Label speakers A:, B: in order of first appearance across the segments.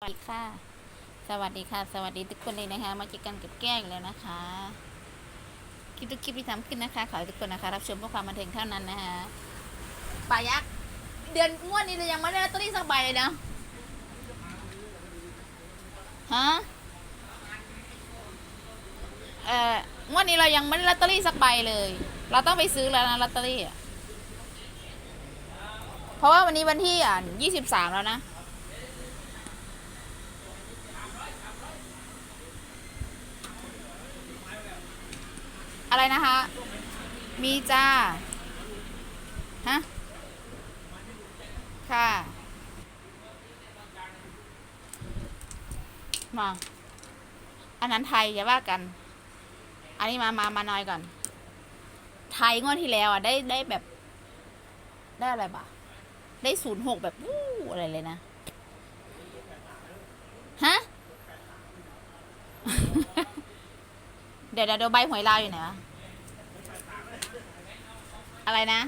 A: สวัสดีค่ะ สวัสดีค่ะ สวัสดีทุกคนเลยนะคะ มาเจอกันกับแก้งแล้วนะคะ คลิปทุกคลิปที่ทำขึ้นนะคะ ขอให้ทุกคนนะคะ รับชมเพื่อความบันเทิงเท่านั้นนะคะปายักษ์ เดือนงวดนี้เรายังไม่ได้ลอตเตอรี่สักใบเลยนะ ฮะ เอ่อ งวดนี้เรายังไม่ได้ลอตเตอรี่สักใบเลย เราต้องไปซื้อแล้วนะลอตเตอรี่อะเพราะว่าวันนี้วันที่อะยี่สิบสามแล้วนะ อะไรนะคะ มีจ้า ฮะ ค่ะ มา อันนั้นไทยอย่าว่ากัน อันนี้มามามาหน่อยก่อน ไทยงวดที่แล้วอะได้ได้แบบ ได้อะไรบ้าได้ศูนย์หกแบบวู้อะไรเลยนะ ฮะ เดี๋ยวเดี๋ยวเดี๋ยวใบหวยลาวอยู่ไหนวะ อะไรนะ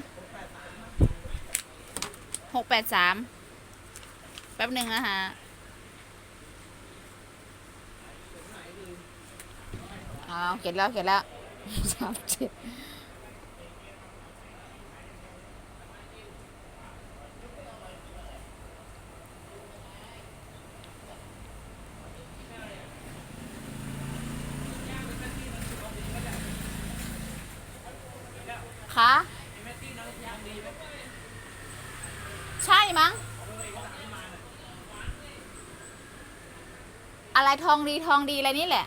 A: หกแปดสามแป๊บหนึ่งนะฮะอ้าวเขียนแล้วเขียนแล้วสามเจ็ดคะ ใช่มั้ง อะไรทองดีทองดีอะไรนี่แหละ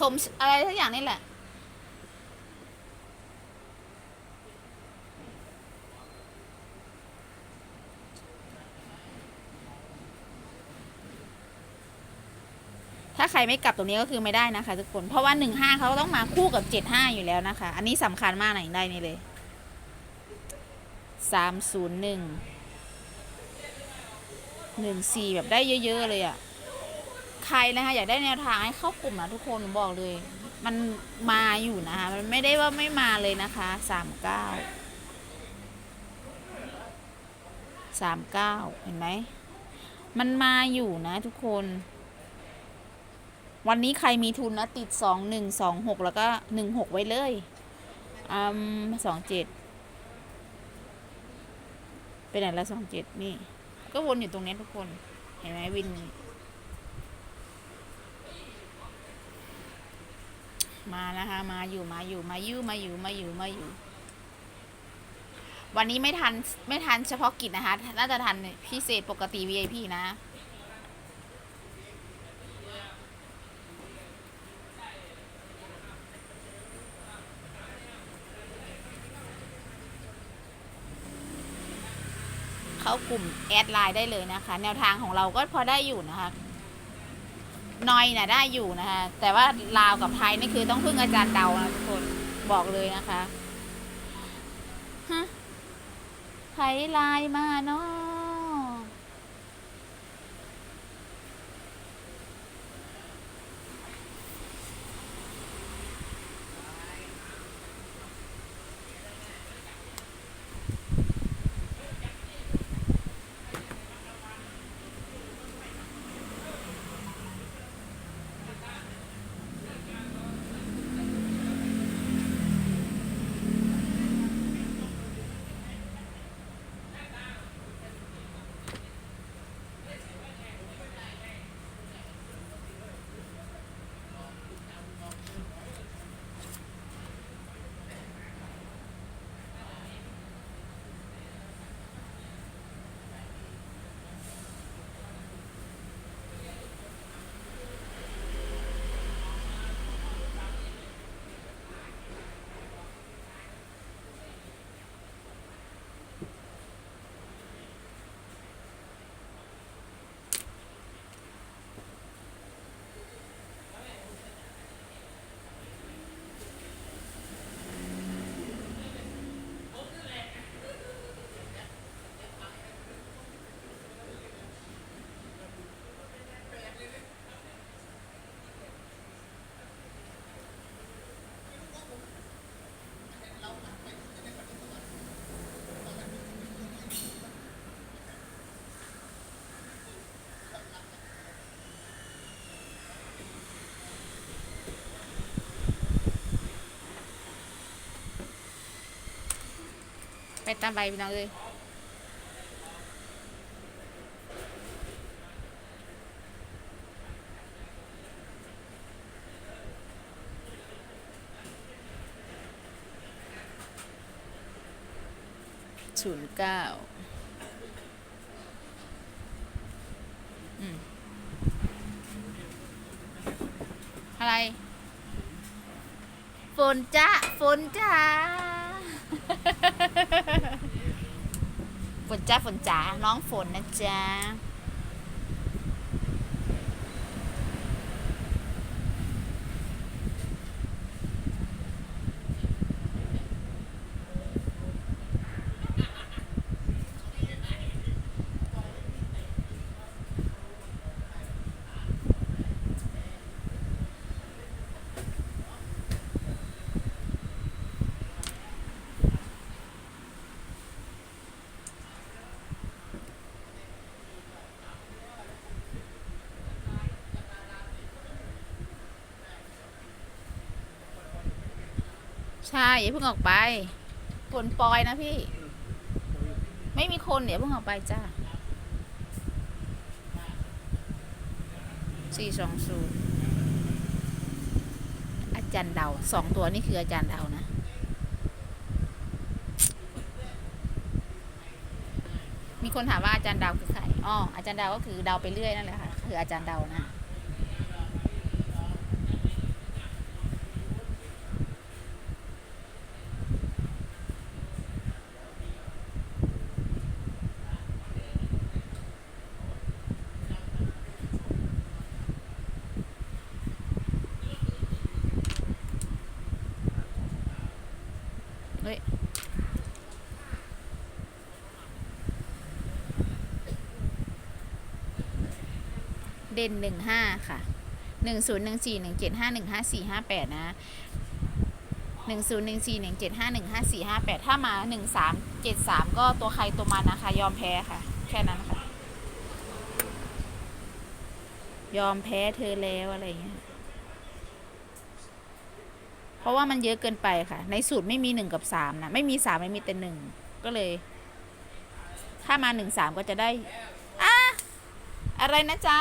A: สมอะไรทุกอย่างนี่แหละถ้าใครไม่กลับตรงนี้ก็คือไม่ได้นะคะทุกคน เพราะว่าหนึ่งห้าเขาต้องมาคู่กับเจ็ดห้าอยู่แล้วนะคะ อันนี้สำคัญมากหนได้นี่เลย สามศูนย์หนึ่งหนึ่งสี่แบบได้เยอะ ๆ เลยอะ่ะ ใครนะคะอยากได้แนวทางให้เข้ากลุ่มนะทุกคนบอกเลย มันมาอยู่นะคะมันไม่ได้ว่าไม่มาเลยนะคะสามเก้าสามเก้าเห็นไหม มันมาอยู่นะทุกคน วันนี้ใครมีทุนนะติดสองหนึ่งสองหกแล้วก็หนึ่งหกไว้เลยอืมสองเจ็ด ไปไหนละสองเจ็ดนี่ ก็วนอยู่ตรงนี้ทุกคน เห็นไหมวิน มานะคะ มาอยู่มาอยู่มายู่มาอยู่มาอยู่มาอยู่ วันนี้ไม่ทันไม่ทันเฉพาะกิจนะคะ น่าจะทันพิเศษปกติ VIP นะ เข้ากลุ่มแอดไลน์ได้เลยนะคะ แนวทางของเราก็พอได้อยู่นะคะนอยน่ะได้อยู่นะคะ แต่ว่าลาวกับไทยนี่คือต้องพึ่งอาจารย์เดานะทุกคนบอกเลยนะคะฮะไทยไลน์มาเนาะ ตามใบพี่น้องเลยศูนย์เก้าอะไร ฝนจ้าฝนจ้า ฝนจ้าฝนจ๋าน้องฝนนะจ๊ะ ใช่อย่าเพิ่งออกไปฝนปอยนะพี่ ไม่มีคนเดี๋ยวเพิ่งออกไปจ้าสี่สองศูนย์อาจารย์เดาสองตัวนี่คืออาจารย์เดานะมีคนถามว่าอาจารย์เดาคือใคร อ๋อ อาจารย์เดาก็คือเดาไปเรื่อยนั่นแหละค่ะ คืออาจารย์เดานะ เฮ้ยเด่นหนึ่งห้าค่ะหนึ่งศูนย์หนึ่งสี่หนึ่งเจ็ดห้าหนึ่งห้าสี่ห้าแปดนะหนึ่งศูนย์หนึ่งสี่หนึ่งเจ็ดห้าหนึ่งห้าสี่ห้าแปดถ้ามาหนึ่งสามเจ็ดสามก็ตัวใครตัวมันนะคะ ยอมแพ้ค่ะ แค่นั้นค่ะ ยอมแพ้เธอแล้วอะไรอย่างเงี้ย เพราะว่ามันเยอะเกินไปค่ะ ในสูตรไม่มีหนึ่งกับสามนะ ไม่มีสามไม่มีแต่หนึ่งก็เลย ถ้ามาหนึ่งสามก็จะได้อะอะไรนะจ๊ะ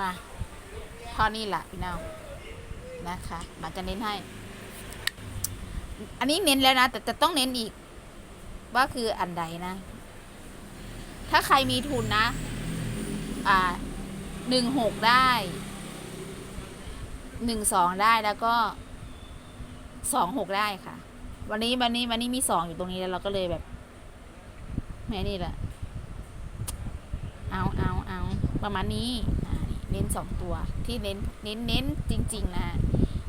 A: มาเท่านี้แหละพี่น้องนะคะมาจะเน้นให้ อันนี้เน้นแล้วนะ แต่จะต้องเน้นอีก ว่าคืออันใดนะ ถ้าใครมีทุนนะ อ่าหนึ่งหกได้หนึ่งสองได้แล้วก็สองหกได้ค่ะ วันนี้วันนี้วันนี้มีสองอยู่ตรงนี้แล้วเราก็เลยแบบแม่นี่แหละเอาเอาเอาประมาณนี้เน้นสองตัวที่เน้นเน้นเน้นจริง ๆ นะ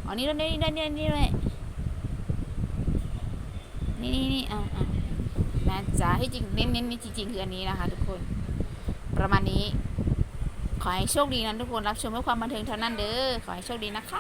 A: อ๋อนี่แล้วนี่นี่นี่นี่เลยนี่นี่นี่เอาเอา นะจ๊ะที่จริงเน้นเน้นนี่จริงๆคืออันนี้นะคะ ทุกคน ประมาณนี้ ขอให้โชคดีนะทุกคนรับชมเพื่อความบันเทิงเท่านั้นเด้อขอให้โชคดีนะคะ